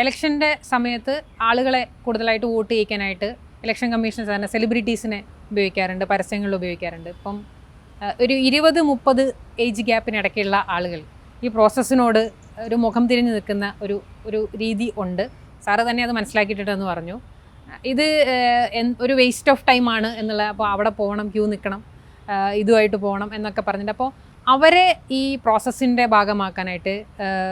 ഇലക്ഷന്റെ സമയത്ത് ആളുകളെ കൂടുതലായിട്ട് വോട്ട് ചെയ്യിക്കാനായിട്ട് ഇലക്ഷൻ കമ്മീഷൻ സാധാരണ സെലിബ്രിറ്റീസിനെ ഉപയോഗിക്കാറുണ്ട് പരസ്യങ്ങളിൽ ഉപയോഗിക്കാറുണ്ട്. ഇപ്പം ഒരു ഇരുപത് മുപ്പത് ഏജ് ഗ്യാപ്പിനിടയ്ക്കുള്ള ആളുകൾ ഈ പ്രോസസ്സിനോട് ഒരു മുഖം തിരിഞ്ഞു നിൽക്കുന്ന ഒരു ഒരു രീതി ഉണ്ട്. സാറ് തന്നെ അത് മനസ്സിലാക്കിയിട്ടുണ്ടെന്ന് പറഞ്ഞു. ഇത് ഒരു വേസ്റ്റ് ഓഫ് ടൈം ആണ് എന്നുള്ള അപ്പോൾ അവിടെ പോകണം ക്യൂ നിൽക്കണം. ഇതുമായിട്ട് പോകണം എന്നൊക്കെ പറഞ്ഞിട്ട്. അപ്പോൾ അവരെ ഈ പ്രോസസ്സിന്റെ ഭാഗമാക്കാനായിട്ട്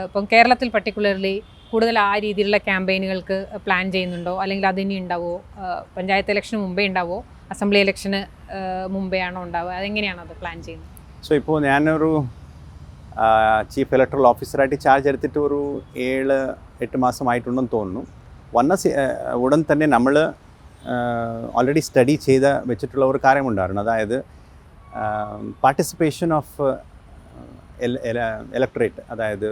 ഇപ്പം കേരളത്തിൽ പർട്ടിക്കുലർലി കൂടുതൽ ആ രീതിയിലുള്ള ക്യാമ്പയിനുകൾക്ക് പ്ലാൻ ചെയ്യുന്നുണ്ടോ? അല്ലെങ്കിൽ അതിനി ഉണ്ടാവോ? ആഹ് പഞ്ചായത്ത് ഇലക്ഷന് മുമ്പേ ഉണ്ടാവോ? അസംബ്ലി ഇലക്ഷന് മുമ്പേ ആണോ ഉണ്ടാവുക? അതെങ്ങനെയാണ് അത് പ്ലാൻ ചെയ്യുന്നത്? സോ ഇപ്പോൾ ഞാനൊരു ചീഫ് ഇലക്ട്രൽ ഓഫീസറായിട്ട് ചാർജ് എടുത്തിട്ട് ഒരു ഏഴ് എട്ട് മാസമായിട്ടുണ്ടെന്ന് തോന്നുന്നു. വന്ന ഉടൻ തന്നെ നമ്മൾ ഓൾറെഡി സ്റ്റഡി ചെയ്ത് വെച്ചിട്ടുള്ള ഒരു കാര്യമുണ്ടായിരുന്നു. അതായത് പാർട്ടിസിപ്പേഷൻ ഓഫ് ഇലക്ട്രേറ്റ് അതായത്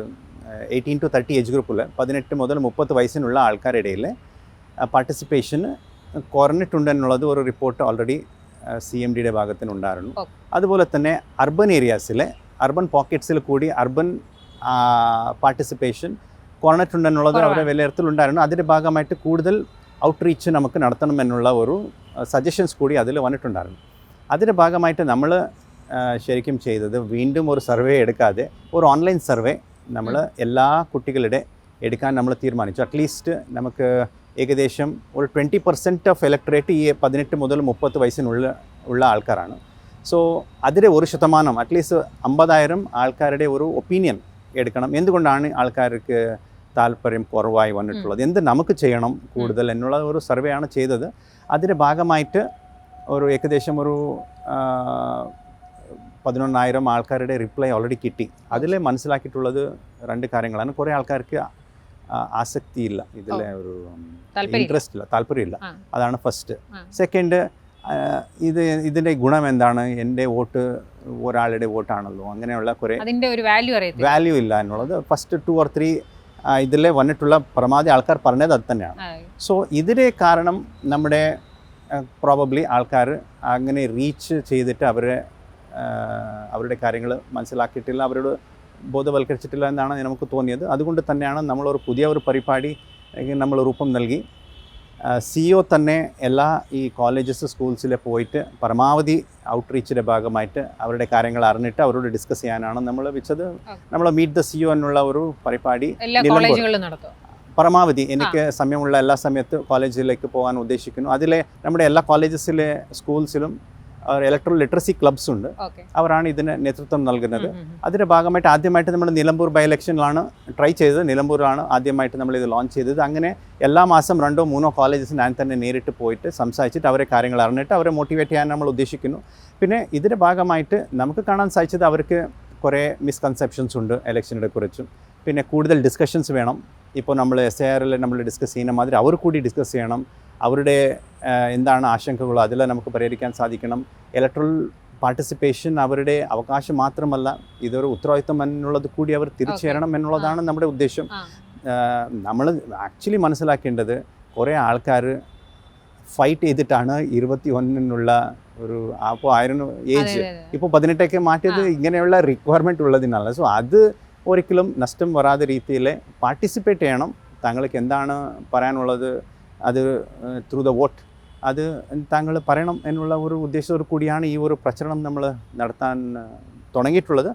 എയ്റ്റീൻ ടു തേർട്ടി ഏജ് ഗ്രൂപ്പിൽ പതിനെട്ട് മുതൽ മുപ്പത് വയസ്സിനുള്ള ആൾക്കാരുടെ ഇടയിൽ പാർട്ടിസിപ്പേഷന് കുറഞ്ഞിട്ടുണ്ടെന്നുള്ളത് ഒരു റിപ്പോർട്ട് ഓൾറെഡി സി എം ഡിയുടെ ഭാഗത്തിനുണ്ടായിരുന്നു. അതുപോലെ തന്നെ അർബൻ ഏരിയാസിലെ അർബൻ പോക്കറ്റ്സിൽ കൂടി അർബൻ പാർട്ടിസിപ്പേഷൻ കുറഞ്ഞിട്ടുണ്ടെന്നുള്ളത് അവരുടെ കുറവാണ്. വിലയിരുത്തലുണ്ടായിരുന്നു. അതിന്റെ ഭാഗമായിട്ട് കൂടുതൽ ഔട്ട്റീച്ച് നമുക്ക് നടത്തണം എന്നുള്ള ഒരു സജഷൻസ് കൂടി അതിൽ വന്നിട്ടുണ്ടായിരുന്നു. അതിന്റെ ഭാഗമായിട്ട് നമ്മൾ ശരിക്കും ചെയ്തത് വീണ്ടും ഒരു സർവേ എടുക്കാതെ ഒരു ഓൺലൈൻ സർവേ നമ്മൾ എല്ലാ കുട്ടികളുടെ എടുക്കാൻ നമ്മൾ തീരുമാനിച്ചു. അറ്റ്ലീസ്റ്റ് നമുക്ക് ഏകദേശം ഒരു ട്വന്റി പെർസെന്റ് ഓഫ് ഇലക്ട്രേറ്റ് ഈ പതിനെട്ട് മുതൽ മുപ്പത് വയസ്സിനുള്ള ഉള്ള ആൾക്കാരാണ്. സോ അതിന്റെ ഒരു ശതമാനം അറ്റ്ലീസ്റ്റ് അമ്പതായിരം ആൾക്കാരുടെ ഒരു ഒപ്പീനിയൻ എടുക്കണം. എന്തുകൊണ്ടാണ് ആൾക്കാർക്ക് താല്പര്യം കുറവായി വന്നിട്ടുള്ളത്? എന്ത് നമുക്ക് ചെയ്യണം കൂടുതൽ എന്നുള്ള ഒരു സർവേ ആണ് ചെയ്തത്. അതിന്റെ ഭാഗമായിട്ട് ഒരു ഏകദേശം ഒരു പതിനൊന്നായിരം ആൾക്കാരുടെ റിപ്ലൈ ഓൾറെഡി കിട്ടി. അതിൽ മനസ്സിലാക്കിയിട്ടുള്ളത് രണ്ട് കാര്യങ്ങളാണ്. കുറേ ആൾക്കാർക്ക് ആസക്തി ഇല്ല ഇതിലെ ഒരു ഇൻട്രസ്റ്റ് ഇല്ല. താല്പര്യമില്ല. ഇല്ല അതാണ് ഫസ്റ്റ് സെക്കൻഡ് ഇത് ഇതിന്റെ ഗുണം എന്താണ്? എന്റെ വോട്ട് ഒരാളുടെ വോട്ടാണല്ലോ. അങ്ങനെയുള്ള കുറേ വാല്യൂ ഇല്ല എന്നുള്ളത് ഫസ്റ്റ് ടു ഓർ ത്രീ ഇതിൽ വന്നിട്ടുള്ള പരമാവധി ആൾക്കാർ പറഞ്ഞത് അത് തന്നെയാണ്. സോ ഇതിന്റെ കാരണം നമ്മുടെ പ്രോബബ്ലി ആൾക്കാർ അങ്ങനെ റീച്ച് ചെയ്തിട്ട് അവരെ അവരുടെ കാര്യങ്ങൾ മനസ്സിലാക്കിയിട്ടില്ല അവരോട് ബോധവൽക്കരിച്ചിട്ടില്ല എന്നാണ് നമുക്ക് തോന്നിയത്. അതുകൊണ്ട് തന്നെയാണ് നമ്മളൊരു പുതിയ ഒരു പരിപാടി നമ്മൾ രൂപം നൽകി. സി ഒ തന്നെ എല്ലാ ഈ കോളേജസ് സ്കൂൾസിൽ പോയിട്ട് പരമാവധി ഔട്ട്റീച്ചിന്റെ ഭാഗമായിട്ട് അവരുടെ കാര്യങ്ങൾ അറിഞ്ഞിട്ട് അവരോട് ഡിസ്കസ് ചെയ്യാനാണ് നമ്മൾ വെച്ചത്. നമ്മൾ മീറ്റ് ദ സി ഒ എന്നുള്ള ഒരു പരിപാടി പരമാവധി എനിക്ക് സമയമുള്ള എല്ലാ സമയത്തും കോളേജിലേക്ക് പോകാൻ ഉദ്ദേശിക്കുന്നു. അതിലെ നമ്മുടെ എല്ലാ കോളേജസിലെ സ്കൂൾസിലും ഇലക്ട്രോ ലിറ്ററസി ക്ലബ്സ് ഉണ്ട്. അവരാണ് ഇതിന് നേതൃത്വം നൽകുന്നത്. അതിന്റെ ഭാഗമായിട്ട് ആദ്യമായിട്ട് നമ്മൾ നിലമ്പൂർ ബൈ ഇലക്ഷനിലാണ് ട്രൈ ചെയ്തത്. നിലമ്പൂരിലാണ് ആദ്യമായിട്ട് നമ്മൾ ഇത് ലോഞ്ച് ചെയ്തത്. അങ്ങനെ എല്ലാ മാസം രണ്ടോ മൂന്നോ കോളേജസ് ഞാൻ തന്നെ നേരിട്ട് പോയിട്ട് സംസാരിച്ചിട്ട് അവരെ കാര്യങ്ങൾ അറിഞ്ഞിട്ട് അവരെ മോട്ടിവേറ്റ് ചെയ്യാൻ നമ്മൾ ഉദ്ദേശിക്കുന്നു. പിന്നെ ഇതിന്റെ ഭാഗമായിട്ട് നമുക്ക് കാണാൻ സാധിച്ചത് അവർക്ക് കുറേ മിസ്കൺസെപ്ഷൻസ് ഉണ്ട് ഇലക്ഷനെ കുറിച്ചും. പിന്നെ കൂടുതൽ ഡിസ്കഷൻസ് വേണം. ഇപ്പോൾ നമ്മൾ എസ് എ ആറിൽ നമ്മൾ ഡിസ്കസ് ചെയ്യുന്ന മാതിരി അവർ കൂടി ഡിസ്കസ് ചെയ്യണം. അവരുടെ എന്താണ് ആശങ്കകൾ അതെല്ലാം നമുക്ക് പരിഹരിക്കാൻ സാധിക്കണം. ഇലക്ട്രൽ പാർട്ടിസിപ്പേഷൻ അവരുടെ അവകാശം മാത്രമല്ല ഇതൊരു ഉത്തരവാദിത്വം എന്നുള്ളത് കൂടി അവർ തിരിച്ചേരണം എന്നുള്ളതാണ് നമ്മുടെ ഉദ്ദേശം. നമ്മൾ ആക്ച്വലി മനസ്സിലാക്കേണ്ടത് കുറേ ആൾക്കാർ ഫൈറ്റ് ചെയ്തിട്ടാണ് ഇരുപത്തി ഒന്നിനുള്ള ഒരു അപ്പോൾ ആയിരുന്നു ഏജ്. ഇപ്പോൾ പതിനെട്ടൊക്കെ മാറ്റിയത് ഇങ്ങനെയുള്ള റിക്വയർമെന്റ് ഉള്ളതിനാണ് സോ അത് ഒരിക്കലും നഷ്ടം വരാതെ രീതിയിൽ പാർട്ടിസിപ്പേറ്റ് ചെയ്യണം. താങ്കൾക്ക് എന്താണ് പറയാനുള്ളത്? അത് ത്രൂ ദ വോട്ട് അത് താങ്കൾ പറയണം എന്നുള്ള ഒരു ഉദ്ദേശത്തോടു കൂടിയാണ് ഈ ഒരു പ്രചരണം നമ്മൾ നടത്താൻ തുടങ്ങിയിട്ടുള്ളത്.